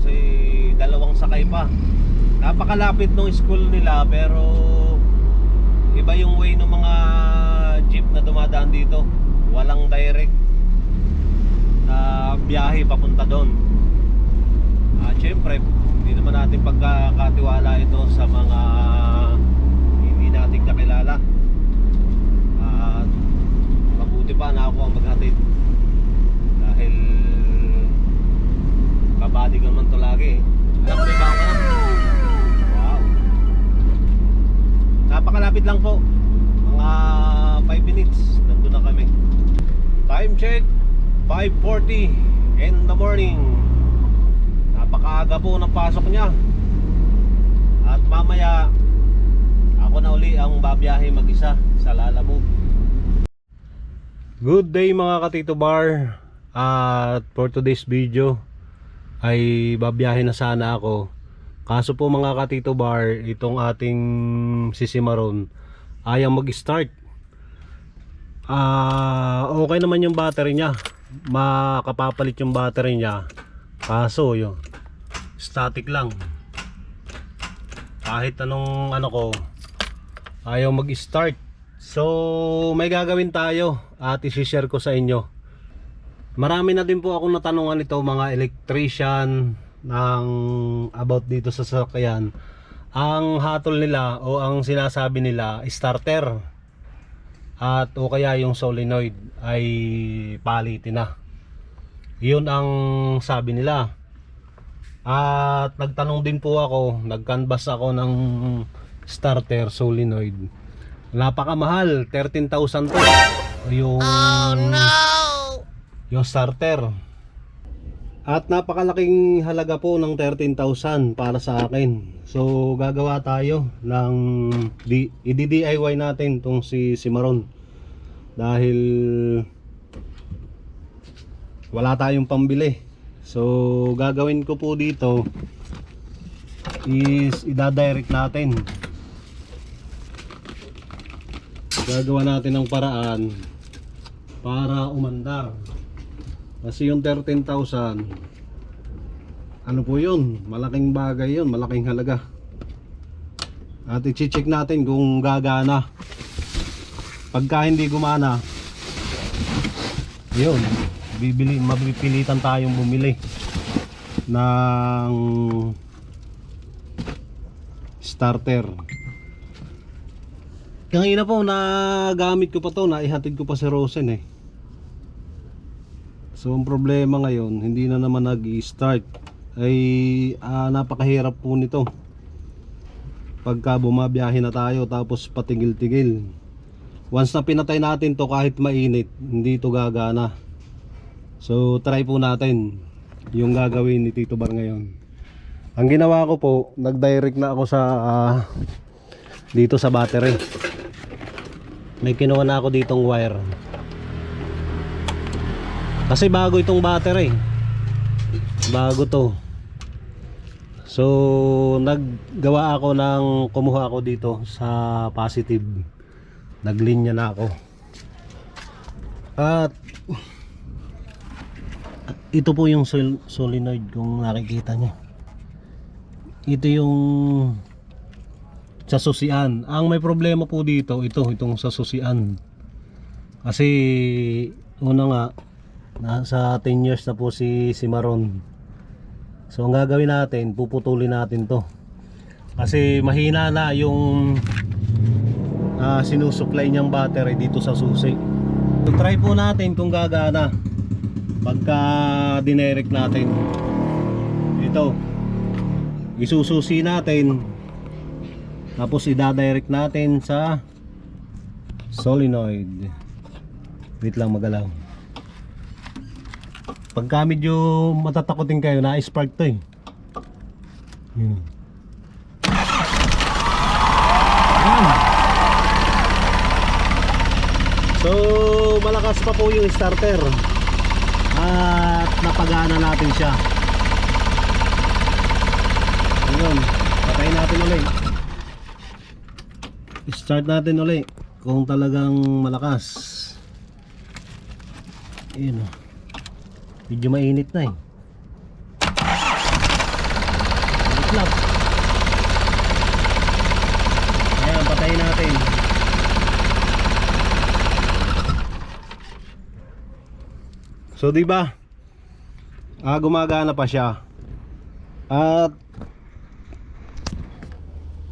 kasi dalawang sakay pa Napakalapit ng school nila pero Iba yung way ng mga jeep na dumadaan dito Walang direct na biyahe papunta doon at syempre, hindi naman natin pagkakatiwala ito sa mga hindi natin kakilala. At mabuti pa na ako ang maghatid. Dahil kabadig naman to lagi. Alam ka na? Wow. Napakalapit lang po. Mga 5 minutes, nandun na kami. Time check, 5.40 in the morning. Napakaaga po ng pasok niya. At mamaya ako na uli ang babiyahe mag-isa sa Lalamove. Good day mga katito bar. At for today's video ay babiyahe na sana ako. Kaso po mga katito bar, itong ating sisimaron ayaw mag-start. Ah, okay naman yung battery niya. Makapapalit yung battery niya. Kaso yun, static lang. Kahit anong ano ko, ayaw mag-start. So, may gagawin tayo at isi-share ko sa inyo. Marami na din po akong natanungan ito mga electrician ng about dito sa sasakyan. Ang hatol nila o ang sinasabi nila starter at o kaya yung solenoid ay palitin na. Yun ang sabi nila. At nagtanong din po ako, nag-canvas ako ng starter solenoid. Napakamahal, 13,000 to. Yung Yung starter. At napakalaking halaga po ng 13,000 para sa akin. So gagawa tayo ng di, i-DIY natin tong si Cimarron. Dahil wala tayong pambili. So gagawin ko po dito is ida-direct natin. Gagawa natin ng paraan para umandar. Kasi yung 13,000 ano po yun? Malaking bagay yun, malaking halaga. At i-check natin kung gagana. Pagka hindi gumana, yun, bibili, mapipilitan tayong bumili ng starter. Kanina po nagamit ko pa to, naihatid ko pa si Rosen eh. So ang problema ngayon, hindi na naman nag-start ay ah, napakahirap po nito. Pagka bumabiyahe na tayo tapos patigil-tigil. Once na pinatay natin to kahit mainit, hindi to gagana. So try po natin yung gagawin ni Tito Bar ngayon. Ang ginawa ko po, nag-direct na ako sa ah, dito sa battery. May kinuha na ako ditong wire. Kasi bago itong battery. Bago to. So, naggawa ako ng kumuha ako dito sa positive. Naglinya na ako. At ito po yung sol- solenoid kung nakikita niyo. Ito yung sa susian. Ang may problema po dito, ito, itong sa susian. Kasi una nga nasa 10 years na po si si Maron. So ang gagawin natin, puputulin natin 'to. Kasi mahina na yung ah, sinusupply niyang battery dito sa susi. So try po natin kung gagana pagka dinerect natin. Ito. Isususi natin. Tapos i-direct natin sa solenoid. Wait lang magalaw. Pagka medyo matatakotin kayo, na-spark to eh. Yun. So, malakas pa po yung starter. At napagana natin siya. Ayun, patayin natin ulit. Start natin ulit kung talagang malakas. Ayun oh medyo mainit na eh. Itlap. ayan patayin natin. So di ba? Ah, gumagana pa siya. At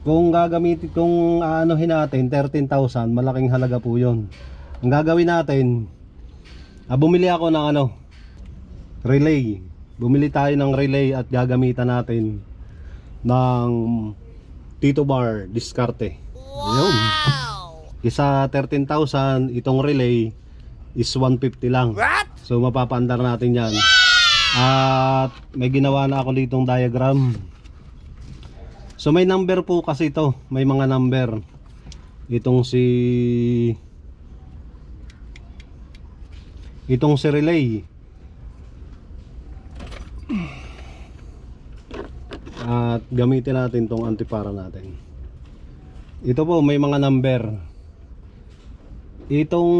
kung gagamitin kung aanohin natin 13,000 malaking halaga po yun. Ang gagawin natin ah, bumili ako ng ano relay. Bumili tayo ng relay at gagamitan natin ng Tito Bar diskarte. Wow. isa 13,000 itong relay is 150 lang. So mapapandar natin yan. At may ginawa na ako ditong diagram. So may number po kasi ito, may mga number. Itong si Itong si relay. At gamitin natin tong antipara natin. Ito po may mga number. Itong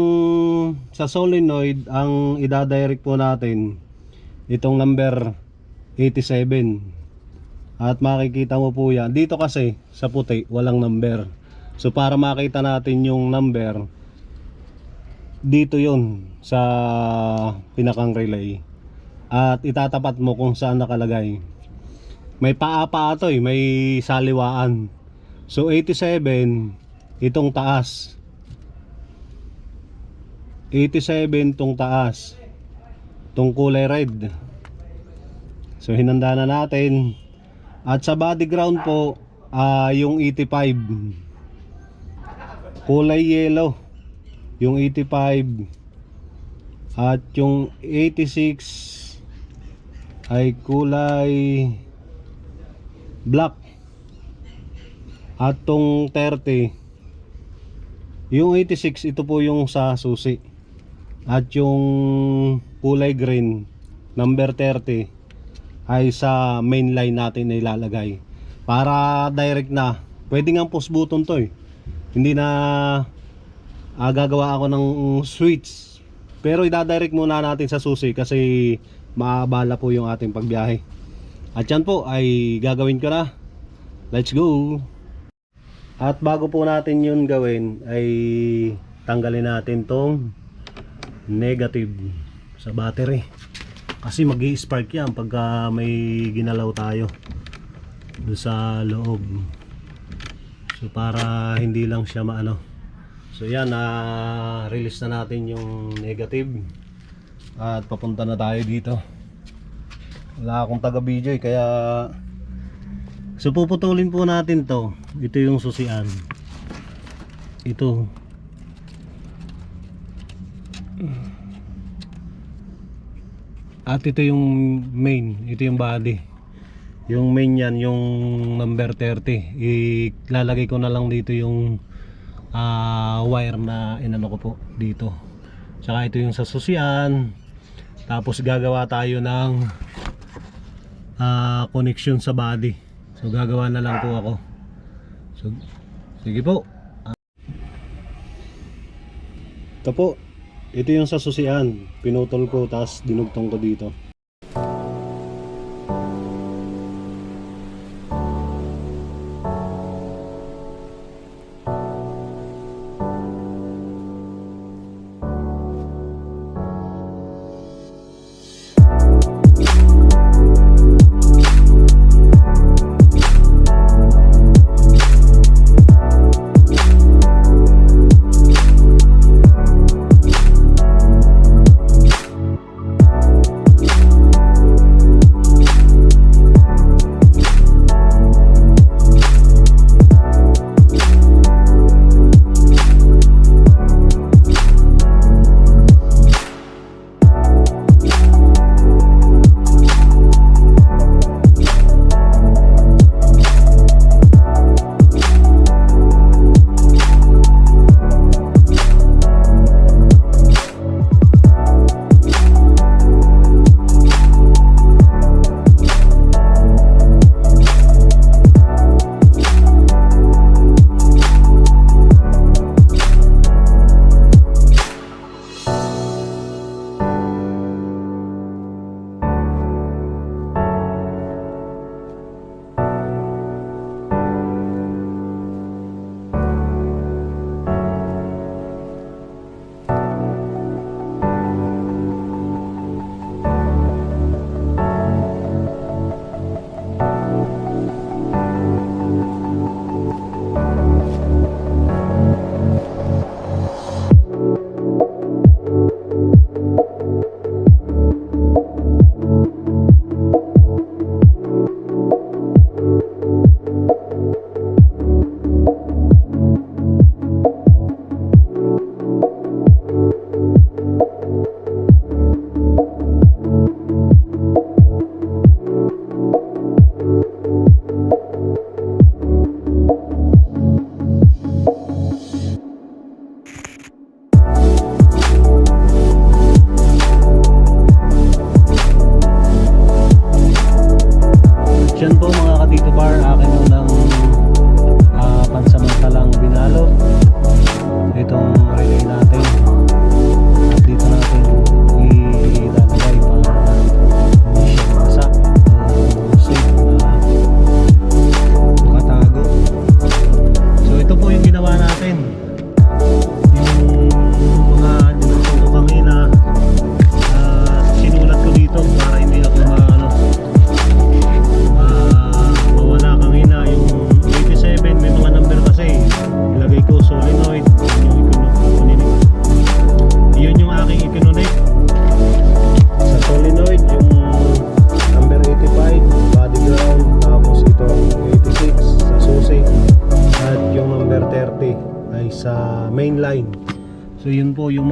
sa solenoid ang idadirect po natin itong number 87 at makikita mo po yan. Dito kasi sa puti, walang number. So para makita natin yung number, dito yun sa pinakang relay. At itatapat mo kung saan nakalagay. May paa-paa to eh, may saliwaan. So 87, itong taas. 87 tong taas. Tong kulay red. So hinanda na natin. At sa body ground po, ah yung 85. Kulay yellow. Yung 85. At yung 86 ay kulay black. At tong 30 yung 86 ito po yung sa susi. At yung kulay green number 30 ay sa main line natin na ilalagay. Para direct na pwede nga post button to eh. Hindi na ah, gagawa ako ng switch. Pero idadirect muna natin sa susi kasi maabala po yung ating pagbiyahe at yan po ay gagawin ko na. Let's go! At bago po natin yun gawin ay tanggalin natin tong negative sa battery. Kasi mag spark yan pagka may ginalaw tayo doon sa loob. So para hindi lang siya maano. So yan na release na natin yung negative. At papunta na tayo dito wala akong taga video eh, kaya so puputulin po natin to ito yung susian ito At ito yung main, ito yung body. Yung main yan, yung number 30. Ilalagay ko na lang dito yung ah, wire na inano ko po dito. Tsaka ito yung sa susian. Tapos gagawa tayo ng ah, connection sa body. So gagawa na lang po ako. So, sige po. Ito po, ito yung sa susian. Pinutol ko tapos dinugtong ko dito.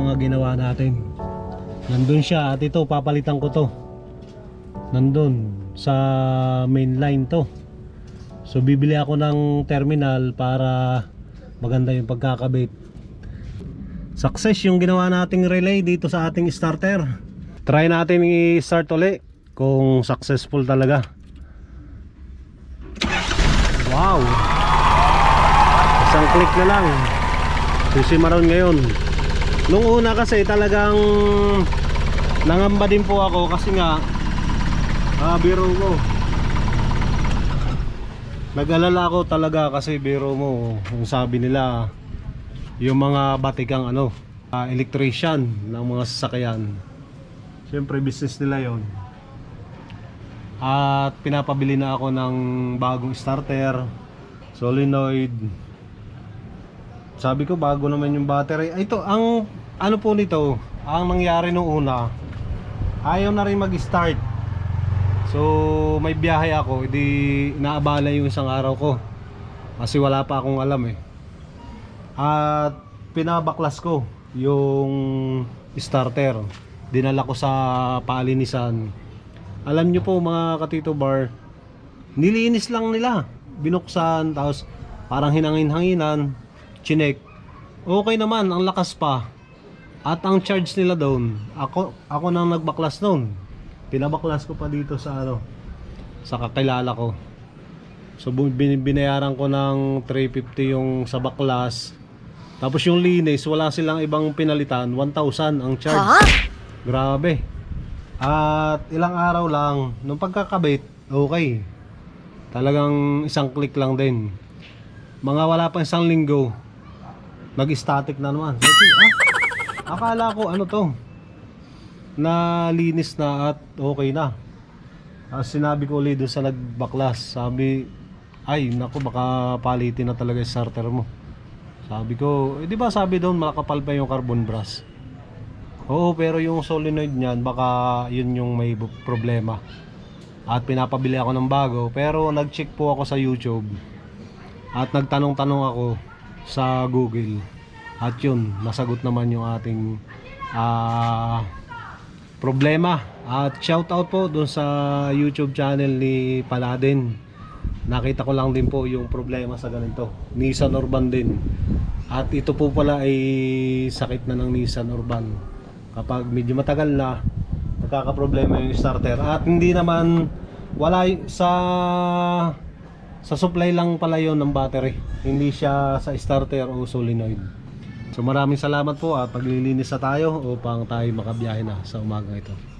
Mga ginawa natin. Nandun siya at ito papalitan ko to. Nandun sa main line to. So bibili ako ng terminal para maganda yung pagkakabit. Success yung ginawa nating relay dito sa ating starter. Try natin i-start uli kung successful talaga. Wow! Isang click na lang. Susimaron ngayon. Nung una kasi talagang nangamba din po ako kasi nga ah, biro ko. Nag-alala ako talaga kasi biro mo, ang sabi nila yung mga batikang ano, ah, electrician ng mga sasakyan. Siyempre business nila yon. At pinapabili na ako ng bagong starter, solenoid. Sabi ko bago naman yung battery. Ito, ang ano po nito, ang nangyari nung una, ayaw na rin mag-start. So, may biyahe ako, hindi naabala yung isang araw ko. Kasi wala pa akong alam eh. At pinabaklas ko yung starter. Dinala ko sa paalinisan. Alam nyo po mga katito bar, nilinis lang nila. Binuksan, tapos parang hinangin-hanginan, chinek. Okay naman, ang lakas pa. At ang charge nila doon, ako, ako nang nagbaklas noon. Pinabaklas ko pa dito sa ano, sa kakilala ko. So bin- binayaran ko ng 350 yung sa baklas. Tapos yung linis, wala silang ibang pinalitan, 1,000 ang charge. Grabe. At ilang araw lang, nung pagkakabit, okay. Talagang isang click lang din. Mga wala pa isang linggo, nag-static na naman. Sabi, ah, akala ko ano to, na linis na at okay na. Tapos sinabi ko ulit doon sa nagbaklas, sabi, ay naku baka palitin na talaga yung starter mo. Sabi ko, eh di ba sabi doon makapal pa yung carbon brush. Oo, pero yung solenoid niyan, baka yun yung may problema. At pinapabili ako ng bago, pero nag-check po ako sa YouTube. At nagtanong-tanong ako sa Google. At yun, nasagot naman yung ating ah, problema. At shoutout po doon sa YouTube channel ni Paladin. Nakita ko lang din po yung problema sa ganito. Nissan Urban din. At ito po pala ay sakit na ng Nissan Urban. Kapag medyo matagal na, nagkakaproblema yung starter. At hindi naman wala sa sa supply lang pala yon ng battery. Hindi siya sa starter o solenoid. So maraming salamat po at paglilinis na tayo upang tayo makabiyahe na sa umaga ito.